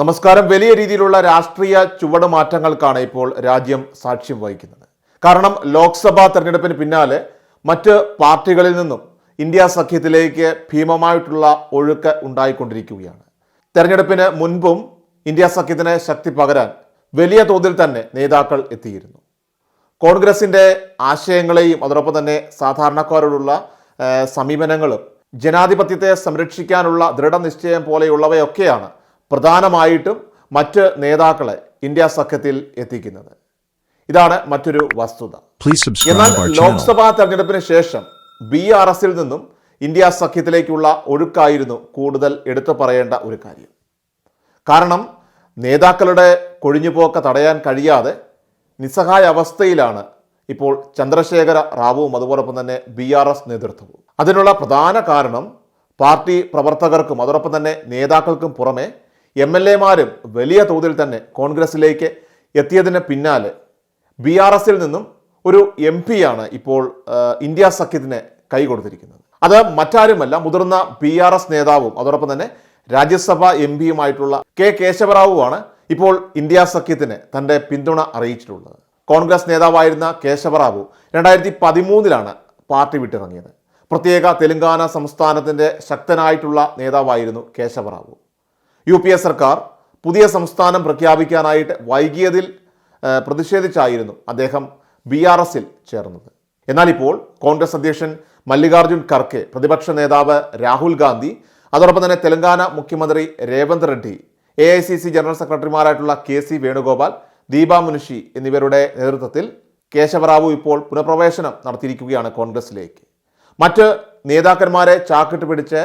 നമസ്കാരം. വലിയ രീതിയിലുള്ള രാഷ്ട്രീയ ചുവടുമാറ്റങ്ങൾക്കാണ് ഇപ്പോൾ രാജ്യം സാക്ഷ്യം വഹിക്കുന്നത്. കാരണം ലോക്സഭാ തെരഞ്ഞെടുപ്പിന് പിന്നാലെ മറ്റ് പാർട്ടികളിൽ നിന്നും ഇന്ത്യ സഖ്യത്തിലേക്ക് ഭീമമായിട്ടുള്ള ഒഴുക്ക് ഉണ്ടായിക്കൊണ്ടിരിക്കുകയാണ്. തെരഞ്ഞെടുപ്പിന് മുൻപും ഇന്ത്യ സഖ്യത്തിന് ശക്തി പകരാൻ വലിയ തോതിൽ തന്നെ നേതാക്കൾ എത്തിയിരുന്നു. കോൺഗ്രസിന്റെ ആശയങ്ങളെയും അതോടൊപ്പം തന്നെ സാധാരണക്കാരോടുള്ള സമീപനങ്ങളും ജനാധിപത്യത്തെ സംരക്ഷിക്കാനുള്ള ദൃഢനിശ്ചയം പോലെയുള്ളവയൊക്കെയാണ് പ്രധാനമായിട്ടും മറ്റ് നേതാക്കളെ ഇന്ത്യ സഖ്യത്തിൽ എത്തിക്കുന്നത്. ഇതാണ് മറ്റൊരു വസ്തുത. എന്നാൽ. ലോക്സഭാ തെരഞ്ഞെടുപ്പിന് ശേഷം ബി ആർ എസിൽ നിന്നും ഇന്ത്യ സഖ്യത്തിലേക്കുള്ള ഒഴുക്കായിരുന്നു കൂടുതൽ എടുത്തു പറയേണ്ട ഒരു കാര്യം. കാരണം നേതാക്കളുടെ കൊഴിഞ്ഞുപോക്ക് തടയാൻ കഴിയാതെ നിസ്സഹായ അവസ്ഥയിലാണ് ഇപ്പോൾ ചന്ദ്രശേഖര റാവുവും അതുപോലൊപ്പം തന്നെ ബി ആർ എസ് നേതൃത്വവും. അതിനുള്ള പ്രധാന കാരണം പാർട്ടി പ്രവർത്തകർക്കും അതോടൊപ്പം തന്നെ നേതാക്കൾക്കും പുറമെ എം എൽ എമാരും വലിയ തോതിൽ തന്നെ കോൺഗ്രസിലേക്ക് എത്തിയതിന് പിന്നാലെ ബി ആർ എസിൽ നിന്നും ഒരു എം ആണ് ഇപ്പോൾ ഇന്ത്യ സഖ്യത്തിന് കൈ കൊടുത്തിരിക്കുന്നത്. അത് മറ്റാരുമല്ല മുതിർന്ന ബി ആർ എസ് നേതാവും അതോടൊപ്പം തന്നെ രാജ്യസഭ എം പിയുമായിട്ടുള്ള കെ കേശവറാവുവാണ് ഇപ്പോൾ ഇന്ത്യ സഖ്യത്തിന് തന്റെ പിന്തുണ അറിയിച്ചിട്ടുള്ളത്. കോൺഗ്രസ് നേതാവായിരുന്ന കേശവറാവു രണ്ടായിരത്തി പതിമൂന്നിലാണ് പാർട്ടി വിട്ടിറങ്ങിയത്. പ്രത്യേക തെലങ്കാന സംസ്ഥാനത്തിന്റെ ശക്തനായിട്ടുള്ള നേതാവായിരുന്നു കേശവറാവു. യു പി എ സർക്കാർ പുതിയ സംസ്ഥാനം പ്രഖ്യാപിക്കാനായിട്ട് വൈകിയതിൽ പ്രതിഷേധിച്ചായിരുന്നു അദ്ദേഹം ബി ആർ എസിൽ ചേർന്നത്. എന്നാൽ ഇപ്പോൾ കോൺഗ്രസ് അധ്യക്ഷൻ മല്ലികാർജുൻ ഖർഗെ പ്രതിപക്ഷ നേതാവ് രാഹുൽ ഗാന്ധി അതോടൊപ്പം തന്നെ തെലങ്കാന മുഖ്യമന്ത്രി Revanth Reddy A I C C general സെക്രട്ടറിമാരായിട്ടുള്ള K C Venugopal Deepa Munshi എന്നിവരുടെ നേതൃത്വത്തിൽ കേശവറാവു ഇപ്പോൾ പുനഃപ്രവേശനം നടത്തിയിരിക്കുകയാണ് കോൺഗ്രസിലേക്ക്. മറ്റ് നേതാക്കന്മാരെ ചാക്കിട്ട് പിടിച്ച്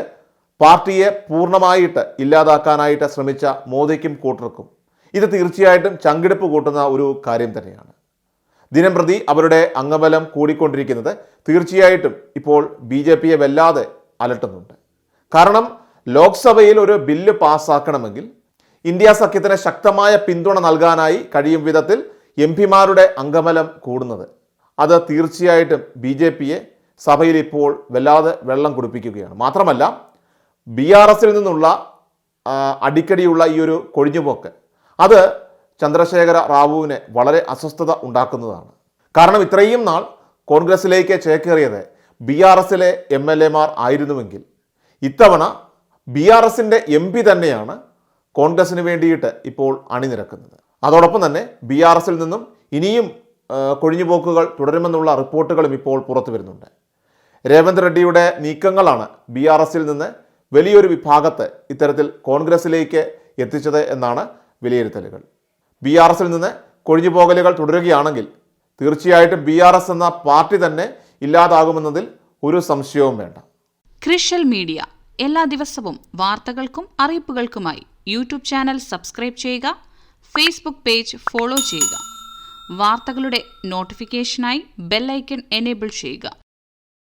പാർട്ടിയെ പൂർണമായിട്ട് ഇല്ലാതാക്കാനായിട്ട് ശ്രമിച്ച മോദിക്കും കൂട്ടർക്കും ഇത് തീർച്ചയായിട്ടും ചങ്കിടിപ്പ് കൂട്ടുന്ന ഒരു കാര്യം തന്നെയാണ്. ദിനം പ്രതി അവരുടെ അംഗബലം കൂടിക്കൊണ്ടിരിക്കുന്നത് തീർച്ചയായിട്ടും ഇപ്പോൾ ബി ജെ പിയെ വല്ലാതെ അലട്ടുന്നുണ്ട്. കാരണം ലോക്സഭയിൽ ഒരു ബില്ല് പാസ്സാക്കണമെങ്കിൽ ഇന്ത്യ സഖ്യത്തിന് ശക്തമായ പിന്തുണ നൽകാനായി കഴിയും വിധത്തിൽ എം പിമാരുടെ അംഗബലം കൂടുന്നത്. അത് തീർച്ചയായിട്ടും ബി ജെ പിയെ സഭയിൽ ഇപ്പോൾ വല്ലാതെ വെള്ളം കുടിപ്പിക്കുകയാണ്. മാത്രമല്ല ബി ആർ എസിൽ നിന്നുള്ള അടിക്കടിയുള്ള ഈ ഒരു കൊഴിഞ്ഞുപോക്ക് അത് ചന്ദ്രശേഖര റാവുവിനെ വളരെ അസ്വസ്ഥത ഉണ്ടാക്കുന്നതാണ്. കാരണം ഇത്രയും നാൾ കോൺഗ്രസിലേക്ക് ചേക്കേറിയത് ബി ആർ എസിലെ എം എൽ എമാർ ആയിരുന്നുവെങ്കിൽ ഇത്തവണ ബി ആർ എസിന്റെ എം പി തന്നെയാണ് കോൺഗ്രസിന് വേണ്ടിയിട്ട് ഇപ്പോൾ അണിനിരക്കുന്നത്. അതോടൊപ്പം തന്നെ ബി ആർ എസിൽ നിന്നും ഇനിയും കൊഴിഞ്ഞുപോക്കുകൾ തുടരുമെന്നുള്ള റിപ്പോർട്ടുകളും ഇപ്പോൾ പുറത്തു വരുന്നുണ്ട് രേവന്ത് റെഡ്ഡിയുടെ നീക്കങ്ങളാണ് ബി ആർ എസിൽ നിന്ന് വലിയൊരു വിഭാഗത്തെ ഇത്തരത്തിൽ കോൺഗ്രസിലേക്ക് എത്തിച്ചത് എന്നാണ് വിലയിരുത്തലുകൾ. ബി ആർ എസിൽ നിന്ന് കൊഴിഞ്ഞു പോകലുകൾ തുടരുകയാണെങ്കിൽ തീർച്ചയായിട്ടും ബി ആർ എസ് എന്ന പാർട്ടി തന്നെ ഇല്ലാതാകുമെന്നതിൽ ഒരു സംശയവും വേണ്ട. Crucial media. എല്ലാ ദിവസവും വാർത്തകൾക്കും അറിയിപ്പുകൾക്കുമായി യൂട്യൂബ് ചാനൽ സബ്സ്ക്രൈബ് ചെയ്യുക ഫേസ്ബുക്ക് പേജ് ഫോളോ ചെയ്യുക. വാർത്തകളുടെ നോട്ടിഫിക്കേഷനായി ബെല്ലൈക്കൺ എനേബിൾ ചെയ്യുക.